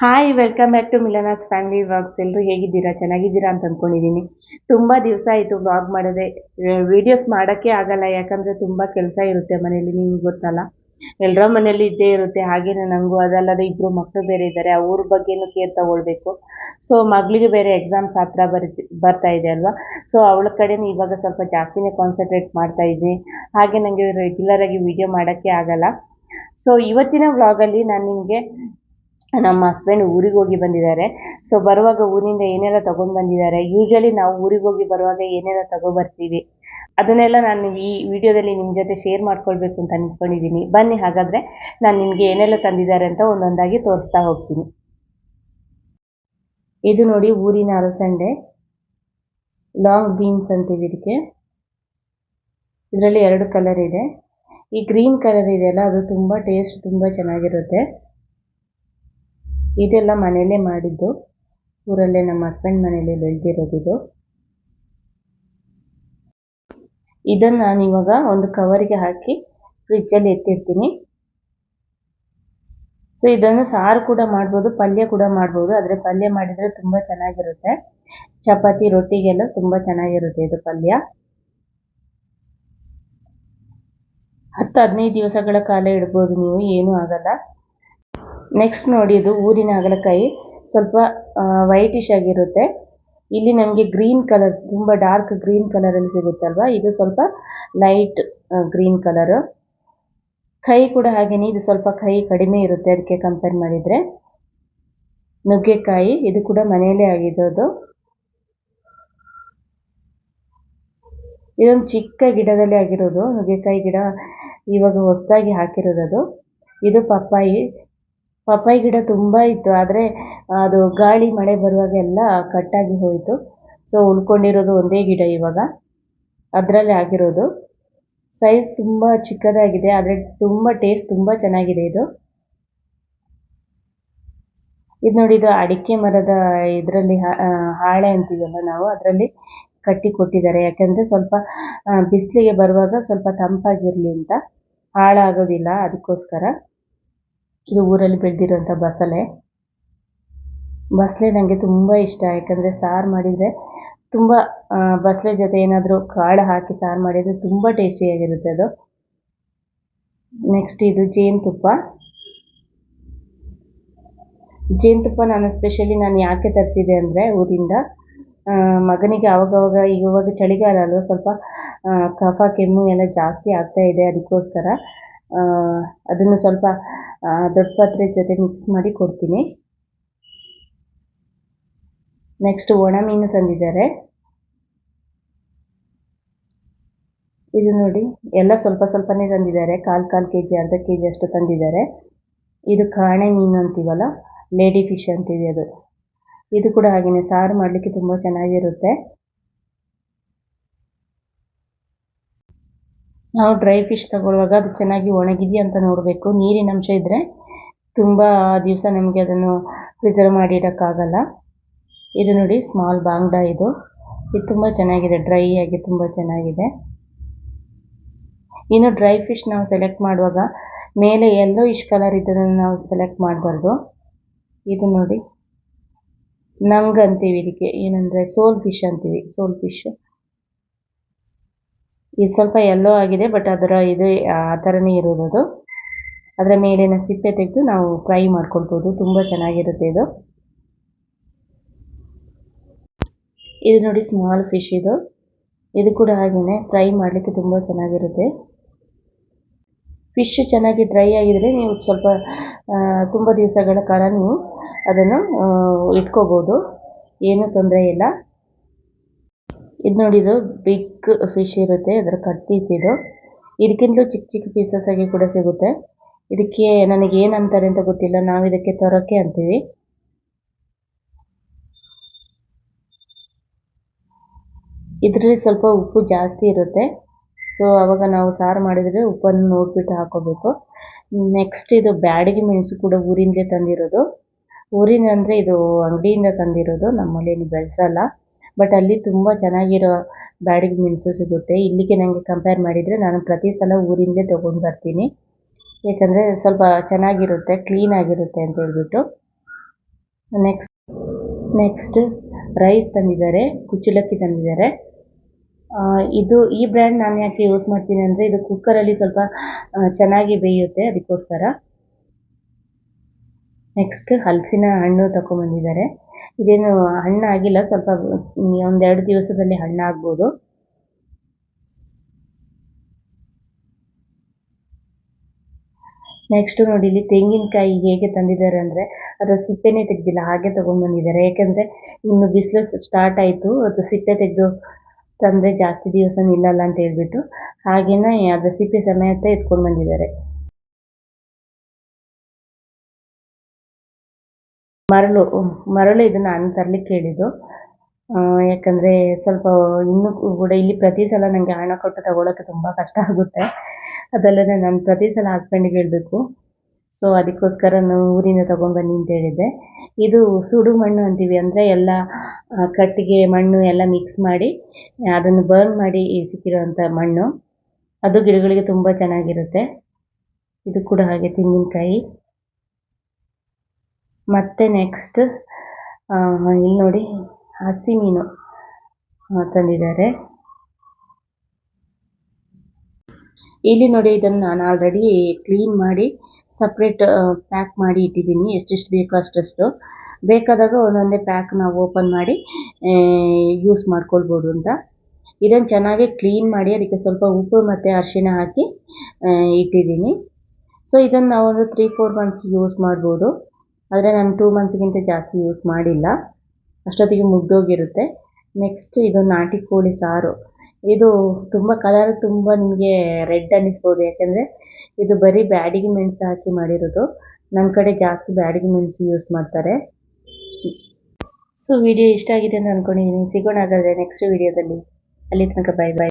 Hi welcome back to Milana's family vlogs ಎಲ್ಲರೂ ಹೇಗಿದ್ದೀರಾ? ಚೆನ್ನಾಗಿದ್ದೀರಾ ಅಂತ ಅಂದ್ಕೊಂಡಿದ್ದೀನಿ ತುಂಬ ದಿವಸ ಆಯಿತು ವ್ಲಾಗ್ ಮಾಡೋದೆ. ವೀಡಿಯೋಸ್ ಮಾಡೋಕ್ಕೆ ಆಗಲ್ಲ, ಯಾಕಂದರೆ ತುಂಬ ಕೆಲಸ ಇರುತ್ತೆ ಮನೇಲಿ ನಿಮ್ಗೆ ಗೊತ್ತಲ್ಲ. ಎಲ್ಲರ ಮನೇಲಿ ಇದ್ದೇ ಇರುತ್ತೆ, ಹಾಗೇನೆ ನನಗೂ ಅದಲ್ಲದೆ ಇಬ್ಬರು ಮಕ್ಕಳು ಬೇರೆ ಇದ್ದಾರೆ. ಅವ್ರ ಬಗ್ಗೆನೂ ಕೇರ್ ತಗೊಳ್ಬೇಕು. ಸೊ ಮಗಳಿಗೆ ಬೇರೆ ಎಕ್ಸಾಮ್ಸ್ ಹತ್ರ ಬರ್ತಿ, ಬರ್ತಾ ಇದೆ ಅಲ್ವಾ? ಸೊ ಅವಳ ಕಡೆನೂ ಇವಾಗ ಸ್ವಲ್ಪ ಜಾಸ್ತಿನೇ ಕಾನ್ಸಂಟ್ರೇಟ್ ಮಾಡ್ತಾ ಇದ್ದೀನಿ ಹಾಗೆ ನನಗೆ ರೆಗ್ಯುಲರ್ ಆಗಿ ವಿಡಿಯೋ ಮಾಡೋಕ್ಕೆ ಆಗಲ್ಲ. ಸೊ ಇವತ್ತಿನ ವ್ಲಾಗಲ್ಲಿ ನಾನು ನಿಮಗೆ ನಮ್ಮ ಹಸ್ಬೆಂಡ್ ಊರಿಗೆ ಹೋಗಿ ಬಂದಿದ್ದಾರೆ. ಸೊ ಬರುವಾಗ ಊರಿಂದ ಏನೆಲ್ಲ ತಗೊಂಡು ಬಂದಿದ್ದಾರೆ? ಯೂಶಲಿ ನಾವು ಊರಿಗೆ ಹೋಗಿ ಬರುವಾಗ ಏನೆಲ್ಲ ತಗೊಬರ್ತೀವಿ ಅದನ್ನೆಲ್ಲ ನಾನು ಈ ವಿಡಿಯೋದಲ್ಲಿ ನಿಮ್ಮ ಜೊತೆ ಶೇರ್ ಮಾಡ್ಕೊಳ್ಬೇಕು ಅಂತ ಅಂದ್ಕೊಂಡಿದ್ದೀನಿ ಬನ್ನಿ, ಹಾಗಾದರೆ ನಾನು ನಿಮಗೆ ಏನೆಲ್ಲ ತಂದಿದ್ದಾರೆ ಅಂತ ಒಂದೊಂದಾಗಿ ತೋರಿಸ್ತಾ ಹೋಗ್ತೀನಿ. ಇದು ನೋಡಿ ಊರಿನ ಅಲಸಂಡೆ ಲಾಂಗ್ ಬೀನ್ಸ್ ಅಂತೀವಿ ಇದಕ್ಕೆ. ಇದರಲ್ಲಿ ಎರಡು ಕಲರ್ ಇದೆ. ಈ ಗ್ರೀನ್ ಕಲರ್ ಇದೆಯಲ್ಲ ಅದು ತುಂಬ ಟೇಸ್ಟ್ ತುಂಬ ಚೆನ್ನಾಗಿರುತ್ತೆ. ಇದೆಲ್ಲ ಮನೆಯಲ್ಲೇ ಮಾಡಿದ್ದು. ಊರಲ್ಲೇ ನಮ್ಮ ಹಸ್ಬೆಂಡ್ ಮನೇಲಿ ಬೆಳೆದಿರೋದಿದು. ಇದು ಇದನ್ನು ನಾನು ಇವಾಗ ಒಂದು ಕವರಿಗೆ ಹಾಕಿ ಫ್ರಿಜ್ಜಲ್ಲಿ ಎತ್ತಿರ್ತೀನಿ. ಸೊ ಇದನ್ನು ಸಾರು ಕೂಡ ಮಾಡ್ಬೋದು, ಪಲ್ಯ ಕೂಡ ಮಾಡ್ಬೋದು. ಆದರೆ ಪಲ್ಯ ಮಾಡಿದರೆ ತುಂಬ ಚೆನ್ನಾಗಿರುತ್ತೆ. ಚಪಾತಿ, ರೊಟ್ಟಿಗೆಲ್ಲ ತುಂಬ ಚೆನ್ನಾಗಿರುತ್ತೆ ಇದು ಪಲ್ಯ. ಹತ್ತು ಹದಿನೈದು ದಿವಸಗಳ ಕಾಲ ಇಡ್ಬೋದು ನೀವು, ಏನೂ ಆಗಲ್ಲ. ನೆಕ್ಸ್ಟ್ ನೋಡಿ ಇದು ಊರಿನ ಹಾಗಲಕಾಯಿ ಸ್ವಲ್ಪ ವೈಟಿಶ್ ಆಗಿರುತ್ತೆ. ಇಲ್ಲಿ ನಮಗೆ ಗ್ರೀನ್ ಕಲರ್ ತುಂಬ ಡಾರ್ಕ್ ಗ್ರೀನ್ ಕಲರಲ್ಲಿ ಸಿಗುತ್ತಲ್ವಾ? ಇದು ಸ್ವಲ್ಪ ಲೈಟ್ ಗ್ರೀನ್ ಕಲರು ಕೈ ಕೂಡ ಹಾಗೇನೆ, ಇದು ಸ್ವಲ್ಪ ಕೈ ಕಡಿಮೆ ಇರುತ್ತೆ ಅದಕ್ಕೆ ಕಂಪೇರ್ ಮಾಡಿದರೆ. ನುಗ್ಗೆಕಾಯಿ, ಇದು ಕೂಡ ಮನೆಯಲ್ಲೇ ಆಗಿರೋದು. ಇದೊಂದು ಚಿಕ್ಕ ಗಿಡದಲ್ಲಿ ಆಗಿರೋದು. ನುಗ್ಗೆಕಾಯಿ ಗಿಡ ಇವಾಗ ಹೊಸದಾಗಿ ಹಾಕಿರೋದು ಅದು. ಇದು ಪಪ್ಪಾಯಿ. ಪಪ್ಪಾಯಿ ಗಿಡ ತುಂಬ ಇತ್ತು, ಆದರೆ ಅದು ಗಾಳಿ ಮಳೆ ಬರುವಾಗ ಎಲ್ಲ ಕಟ್ಟಾಗಿ ಹೋಯಿತು. ಸೊ ಉಳ್ಕೊಂಡಿರೋದು ಒಂದೇ ಗಿಡ ಇವಾಗ. ಅದರಲ್ಲೇ ಆಗಿರೋದು. ಸೈಜ್ ತುಂಬ ಚಿಕ್ಕದಾಗಿದೆ, ಆದರೆ ತುಂಬ ಟೇಸ್ಟ್ ತುಂಬ ಚೆನ್ನಾಗಿದೆ ಇದು. ಇದು ನೋಡಿ, ಇದು ಅಡಿಕೆ ಮರದ ಇದರಲ್ಲಿ ಹಾಳೆ ಅಂತೀವಲ್ಲ ನಾವು, ಅದರಲ್ಲಿ ಕಟ್ಟಿ ಕೊಟ್ಟಿದ್ದಾರೆ. ಯಾಕಂದ್ರೆ ಸ್ವಲ್ಪ ಬಿಸಿಲಿಗೆ ಬರುವಾಗ ಸ್ವಲ್ಪ ತಂಪಾಗಿರಲಿ ಅಂತ. ಹಾಳಾಗೋದಿಲ್ಲ, ಅದಕ್ಕೋಸ್ಕರ. ಇದು ಊರಲ್ಲಿ ಬೆಳೆದಿರೋಂಥ ಬಸಳೆ. ಬಸಳೆ ನನಗೆ ತುಂಬ ಇಷ್ಟ, ಯಾಕಂದರೆ ಸಾರು ಮಾಡಿದರೆ ತುಂಬ ಬಸಳೆ ಜೊತೆ ಏನಾದರೂ ಕಾಳು ಹಾಕಿ ಸಾರು ಮಾಡಿದರೆ ತುಂಬ ಟೇಸ್ಟಿಯಾಗಿರುತ್ತೆ ಅದು. ನೆಕ್ಸ್ಟ್ ಇದು ಜೇನುತುಪ್ಪ. ಜೇನುತುಪ್ಪ ನಾನು ಸ್ಪೆಷಲಿ ನಾನು ಯಾಕೆ ತರಿಸಿದೆ ಅಂದರೆ ಊರಿಂದ ಮಗನಿಗೆ ಆವಾಗವಾಗ ಇವಾಗ ಚಳಿಗಾಲ ಅಲ್ವ, ಸ್ವಲ್ಪ ಕಫ ಕೆಮ್ಮು ಎಲ್ಲ ಜಾಸ್ತಿ ಆಗ್ತಾ ಇದೆ ಅದಕ್ಕೋಸ್ಕರ. ಅದನ್ನು ಸ್ವಲ್ಪ ದೊಡ್ಡ ಪಾತ್ರೆ ಜೊತೆ ಮಿಕ್ಸ್ ಮಾಡಿ ಕೊಡ್ತೀನಿ. ನೆಕ್ಸ್ಟ್ ಒಣ ಮೀನು ತಂದಿದ್ದಾರೆ. ಇದು ನೋಡಿ, ಎಲ್ಲ ಸ್ವಲ್ಪ ಸ್ವಲ್ಪನೇ ತಂದಿದ್ದಾರೆ. ಕಾಲು ಕಾಲು ಕೆ ಜಿ ಅರ್ಧ ಕೆ ಜಿ ಅಷ್ಟು ತಂದಿದ್ದಾರೆ. ಇದು ಕಾಣೆ ಮೀನು ಅಂತೀವಲ್ಲ, ಲೇಡಿ ಫಿಶ್ ಅಂತೀವಿ ಅದು. ಇದು ಕೂಡ ಹಾಗೆಯೇ ಸಾರು ಮಾಡಲಿಕ್ಕೆ ತುಂಬ ಚೆನ್ನಾಗಿರುತ್ತೆ. ನಾವು ಡ್ರೈ ಫಿಶ್ ತಗೊಳ್ಳುವಾಗ ಅದು ಚೆನ್ನಾಗಿ ಒಣಗಿದೆಯಾ ಅಂತ ನೋಡಬೇಕು. ನೀರಿನ ಅಂಶ ಇದ್ದರೆ ತುಂಬ ದಿವಸ ನಮಗೆ ಅದನ್ನು ಪ್ರಿಸರ್ವ್ ಮಾಡಿ ಇಡೋಕ್ಕಾಗಲ್ಲ. ಇದು ನೋಡಿ ಸ್ಮಾಲ್ ಬಾಂಗ್ಡಾ ಇದು. ಇದು ತುಂಬ ಚೆನ್ನಾಗಿದೆ ಡ್ರೈ ಆಗಿ ತುಂಬ ಚೆನ್ನಾಗಿದೆ. ಇನ್ನು ಡ್ರೈ ಫಿಶ್ ನಾವು ಸೆಲೆಕ್ಟ್ ಮಾಡುವಾಗ ಮೇಲೆ ಎಲ್ಲೋ ಇಶ್ ಕಲರ್ ಇದ್ದದನ್ನು ನಾವು ಸೆಲೆಕ್ಟ್ ಮಾಡಬಾರ್ದು. ಇದು ನೋಡಿ ನಂಗ್ ಅಂತೀವಿ ಇದಕ್ಕೆ ಏನಂದರೆ ಸೋಲ್ ಫಿಶ್ ಅಂತೀವಿ, ಸೋಲ್ ಫಿಶ್ ಇದು ಸ್ವಲ್ಪ ಎಲ್ಲೋ ಆಗಿದೆ ಬಟ್ ಅದರ ಇದು, ಆ ಥರನೇ ಇರೋದು ಅದರ ಮೇಲಿನ ಸಿಪ್ಪೆ ತೆಗೆದು ನಾವು ಫ್ರೈ ಮಾಡ್ಕೊಳ್ಬೋದು. ತುಂಬ ಚೆನ್ನಾಗಿರುತ್ತೆ ಇದು. ಇದು ನೋಡಿ ಸ್ಮಾಲ್ ಫಿಶ್ ಇದು. ಇದು ಕೂಡ ಹಾಗೆಯೇ ಫ್ರೈ ಮಾಡಲಿಕ್ಕೆ ತುಂಬ ಚೆನ್ನಾಗಿರುತ್ತೆ. ಫಿಶ್ ಚೆನ್ನಾಗಿ ಡ್ರೈ ಆಗಿದರೆ ನೀವು ಸ್ವಲ್ಪ ತುಂಬ ದಿವಸಗಳ ಕಾಲ ನೀವು ಅದನ್ನು ಇಟ್ಕೋಬೋದು. ಏನೂ ತೊಂದರೆ ಇಲ್ಲ. ಇದು ನೋಡಿದು ಬಿಗ್ ಫಿಶ್ ಇರುತ್ತೆ. ಅದರ ಕಟ್ ಪೀಸ್ ಇದು. ಇದಕ್ಕಿಂತಲೂ ಚಿಕ್ಕ ಚಿಕ್ಕ ಪೀಸಸ್ ಆಗಿ ಕೂಡ ಸಿಗುತ್ತೆ. ಇದಕ್ಕೆ ನನಗೆ ಏನು ಅಂತಾರೆ ಅಂತ ಗೊತ್ತಿಲ್ಲ. ನಾವು ಇದಕ್ಕೆ ತೊರಕೆ ಅಂತೀವಿ. ಇದರಲ್ಲಿ ಸ್ವಲ್ಪ ಉಪ್ಪು ಜಾಸ್ತಿ ಇರುತ್ತೆ. ಸೊ ಅವಾಗ ನಾವು ಸಾರು ಮಾಡಿದರೆ ಉಪ್ಪನ್ನು ನೋಡಿಬಿಟ್ಟು ಹಾಕೋಬೇಕು. ನೆಕ್ಸ್ಟ್ ಇದು ಬ್ಯಾಡಗಿ ಮೆಣಸು ಕೂಡ ಊರಿಂದಲೇ ತಂದಿರೋದು. ಊರಿಂದ ಅಂದರೆ ಇದು ಅಂಗಡಿಯಿಂದ ತಂದಿರೋದು. ನಮ್ಮಲ್ಲಿ ಬೆಳೆಸಲ್ಲ. ಬಟ್ ಅಲ್ಲಿ ತುಂಬ ಚೆನ್ನಾಗಿರೋ ಬ್ಯಾಡಗಿ ಮೆಣಸು ಸಿಗುತ್ತೆ. ಇಲ್ಲಿಗೆ ನನಗೆ ಕಂಪೇರ್ ಮಾಡಿದರೆ ನಾನು ಪ್ರತಿ ಸಲ ಊರಿಂದಲೇ ತೊಗೊಂಡು ಬರ್ತೀನಿ. ಏಕೆಂದರೆ ಸ್ವಲ್ಪ ಚೆನ್ನಾಗಿರುತ್ತೆ ಕ್ಲೀನಾಗಿರುತ್ತೆ ಅಂತ ಹೇಳ್ಬಿಟ್ಟು. ನೆಕ್ಸ್ಟ್ ನೆಕ್ಸ್ಟ್ ರೈಸ್ ತಂದಿದ್ದಾರೆ, ಕುಚ್ಚಲಕ್ಕಿ ತಂದಿದ್ದಾರೆ. ಇದು ಈ ಬ್ರ್ಯಾಂಡ್ ನಾನು ಯಾಕೆ ಯೂಸ್ ಮಾಡ್ತೀನಿ ಅಂದರೆ ಇದು ಕುಕ್ಕರಲ್ಲಿ ಸ್ವಲ್ಪ ಚೆನ್ನಾಗಿ ಬೇಯುತ್ತೆ ಅದಕ್ಕೋಸ್ಕರ. ನೆಕ್ಸ್ಟ್ ಹಲಸಿನ ಹಣ್ಣು ತಗೊಂಬಂದಿದ್ದಾರೆ ಇದೇನು ಹಣ್ಣಾಗಿಲ್ಲ ಸ್ವಲ್ಪ ಒಂದೆರಡು ದಿವಸದಲ್ಲಿ ಹಣ್ಣಾಗ್ಬೋದು ನೆಕ್ಸ್ಟ್ ನೋಡಿ, ಇಲ್ಲಿ ತೆಂಗಿನಕಾಯಿ ಹೇಗೆ ತಂದಿದ್ದಾರೆ ಅಂದರೆ ಅದರ ಸಿಪ್ಪೆನೇ ತೆಗೆದಿಲ್ಲ, ಹಾಗೆ ತೊಗೊಂಡ್ಬಂದಿದ್ದಾರೆ ಯಾಕೆಂದರೆ, ಇನ್ನು ಬಿಸಿಲು ಸ್ಟಾರ್ಟ್ ಆಯಿತು, ಅದು ಸಿಪ್ಪೆ ತೆಗೆದು ತಂದರೆ ಜಾಸ್ತಿ ದಿವಸ ನಿಲ್ಲಲ್ಲ ಅಂತ ಹೇಳ್ಬಿಟ್ಟು, ಹಾಗೇನೆ ಅದರ ಸಿಪ್ಪೆ ಸಮೇತ ಎತ್ಕೊಂಡು ಬಂದಿದ್ದಾರೆ. ಮರಳು ಮರಳು ಇದನ್ನು ನಾನು ತರಲಿಕ್ಕೆ ಹೇಳಿದ್ದು ಯಾಕಂದರೆ ಸ್ವಲ್ಪ ಇನ್ನೂ ಕೂಡ ಇಲ್ಲಿ ಪ್ರತಿ ಸಲ ನನಗೆ ಹಣ ಕೊಟ್ಟು ತಗೊಳ್ಳೋಕೆ ತುಂಬ ಕಷ್ಟ ಆಗುತ್ತೆ. ಅದಲ್ಲದೆ ನಾನು ಪ್ರತಿ ಸಲ ಹಸ್ಬೆಂಡಿಗೆ ಹೇಳಬೇಕು. ಸೊ ಅದಕ್ಕೋಸ್ಕರ ನಾನು ಊರಿಂದ ತೊಗೊಂಬನ್ನಿ ಅಂತ ಹೇಳಿದ್ದೆ. ಇದು ಸುಡು ಮಣ್ಣು ಅಂತೀವಿ, ಅಂದರೆ ಎಲ್ಲ ಕಟ್ಟಿಗೆ ಮಣ್ಣು ಎಲ್ಲ ಮಿಕ್ಸ್ ಮಾಡಿ, ಅದನ್ನು ಬರ್ನ್ ಮಾಡಿ ಸಿಕ್ಕಿರೋವಂಥ ಮಣ್ಣು. ಅದು ಗಿಡಗಳಿಗೆ ತುಂಬ ಚೆನ್ನಾಗಿರುತ್ತೆ. ಇದು ಕೂಡ ಹಾಗೆ ತೆಂಗಿನಕಾಯಿ. ಮತ್ತು ನೆಕ್ಸ್ಟ್ ಇಲ್ಲಿ ನೋಡಿ, ಹಸಿ ಮೀನು ತಂದಿದ್ದಾರೆ. ಇಲ್ಲಿ ನೋಡಿ, ಇದನ್ನು ನಾನು ಆಲ್ರೆಡಿ ಕ್ಲೀನ್ ಮಾಡಿ ಸಪ್ರೇಟ್ ಪ್ಯಾಕ್ ಮಾಡಿ ಇಟ್ಟಿದ್ದೀನಿ. ಎಷ್ಟೆಷ್ಟು ಬೇಕೋ ಅಷ್ಟಷ್ಟು. ಬೇಕಾದಾಗ ಒಂದೊಂದೇ ಪ್ಯಾಕ್ ನಾವು ಓಪನ್ ಮಾಡಿ ಯೂಸ್ ಮಾಡ್ಕೊಳ್ಬೋದು ಅಂತ. ಇದನ್ನು ಚೆನ್ನಾಗಿ ಕ್ಲೀನ್ ಮಾಡಿ, ಅದಕ್ಕೆ ಸ್ವಲ್ಪ ಉಪ್ಪು ಮತ್ತು ಅರಿಶಿಣ ಹಾಕಿ ಇಟ್ಟಿದ್ದೀನಿ. ಸೊ ಇದನ್ನು ನಾವೊಂದು ತ್ರೀ ಫೋರ್ ಮಂತ್ಸ್ ಯೂಸ್ ಮಾಡ್ಬೋದು. ಆದರೆ ನಾನು ಟೂ ಮಂತ್ಸ್ಗಿಂತ ಜಾಸ್ತಿ ಯೂಸ್ ಮಾಡಿಲ್ಲ. ಅಷ್ಟೊತ್ತಿಗೆ ಮುಗ್ದೋಗಿರುತ್ತೆ. ನೆಕ್ಸ್ಟ್ ಇದು ನಾಟಿ ಕೋಳಿ ಸಾರು. ಇದು ತುಂಬ ಕಲರ್ ತುಂಬ ನಿಮಗೆ ರೆಡ್ ಅನ್ನಿಸ್ಬೋದು. ಯಾಕೆಂದರೆ ಇದು ಬರೀ ಬ್ಯಾಡಿಗೆ ಮೆಣಸು ಹಾಕಿ ಮಾಡಿರೋದು. ನಮ್ಮ ಕಡೆ ಜಾಸ್ತಿ ಬ್ಯಾಡಿಗೆ ಮೆಣಸು ಯೂಸ್ ಮಾಡ್ತಾರೆ. ಸೊ ವಿಡಿಯೋ ಇಷ್ಟ ಆಗಿದೆ ಅಂತ ಅಂದ್ಕೊಂಡಿದ್ದೀನಿ ಸಿಗೋಣ ಹಾಗಾದರೆ ನೆಕ್ಸ್ಟ್ ವಿಡಿಯೋದಲ್ಲಿ ಅಲ್ಲಿ ತನಕ ಬಾಯ್ ಬಾಯ್